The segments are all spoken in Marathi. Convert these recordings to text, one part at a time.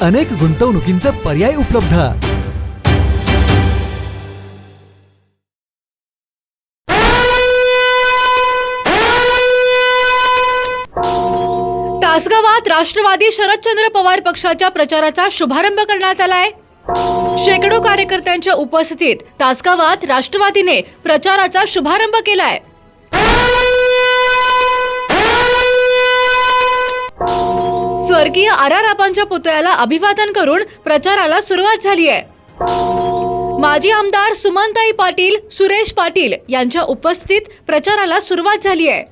अनेक गुंतवणुकींचे पर्याय उपलब्ध. तासगावात राष्ट्रवादी शरदचंद्र पवार पक्षाच्या प्रचाराचा शुभारंभ करण्यात आलाय. शेकडो कार्यकर्त्यांच्या उपस्थितीत तासगावात राष्ट्रवादीने प्रचाराचा शुभारंभ केलाय. स्वर्गीय आर आर आपांच्या पुतळ्याला अभिवादन करून प्रचाराला सुरुवात झाली आहे. माजी आमदार सुमनताई पाटील सुरेश पाटील यांच्या उपस्थित प्रचाराला सुरुवात झाली आहे.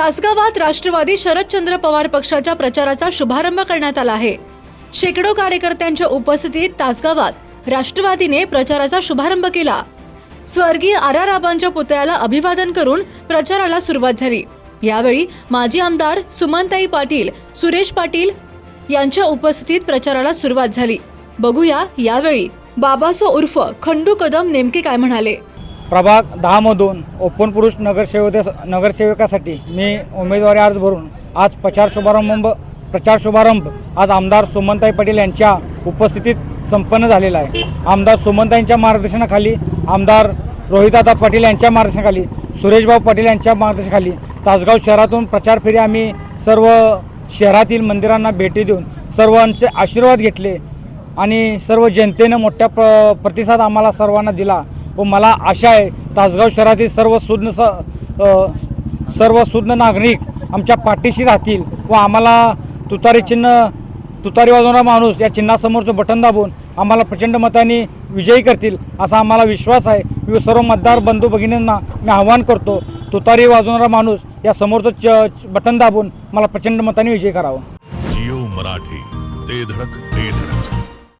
तासगावात राष्ट्रवादी शरदचंद्र पवार पक्षाच्या प्रचाराचा शुभारंभ करण्यात आला आहे. शेकडो कार्यकर्त्यांच्या उपस्थितीत तासगावात राष्ट्रवादीने प्रचाराचा शुभारंभ केला. स्वर्गीय आर आर आबांच्या पुतळ्याला अभिवादन करून प्रचाराला सुरुवात झाली. यावेळी माजी आमदार सुमनताई पाटील सुरेश पाटील यांच्या उपस्थितीत प्रचाराला सुरुवात झाली. बघूया यावेळी बाबासो उर्फ खंडू कदम नेमके काय म्हणाले. प्रभाग दहामधून ओपन पुरुष नगरसेवक नगरसेवकासाठी मी उमेदवारी अर्ज भरून आज प्रचार शुभारंभ प्रचार शुभारंभ आज आमदार सुमनताई पाटील यांच्या उपस्थितीत संपन्न झालेला आहे. आमदार सुमनताईंच्या मार्गदर्शनाखाली आमदार रोहितदादा पाटील यांच्या मार्गदर्शनाखाली सुरेशभाऊ पाटील यांच्या मार्गदर्शनाखाली तासगाव शहरातून प्रचार फेरी आम्ही सर्व शहरातील मंदिरांना भेटी देऊन सर्वांचे आशीर्वाद घेतले आणि सर्व जनतेनं मोठ्या प्र प्रतिसाद आम्हाला सर्वांना दिला. व मला आशा आहे तासगाव शहरातील सर्व सुज्ञ स सर्व सुज्ञ नागरिक आमच्या पाठीशी राहतील व आम्हाला तुतारी चिन्ह तुतारी वाजवणारा माणूस या चिन्हासमोरचं बटन दाबून आम्हाला प्रचंड मताने विजयी करतील असा आम्हाला विश्वास आहे. मी सर्व मतदार बंधू भगिनींना मी आव्हान करतो तुतारी वाजवणारा माणूस या समोरचं च बटन दाबून मला प्रचंड मताने विजयी करावं. जिओ मराठी ते धडक.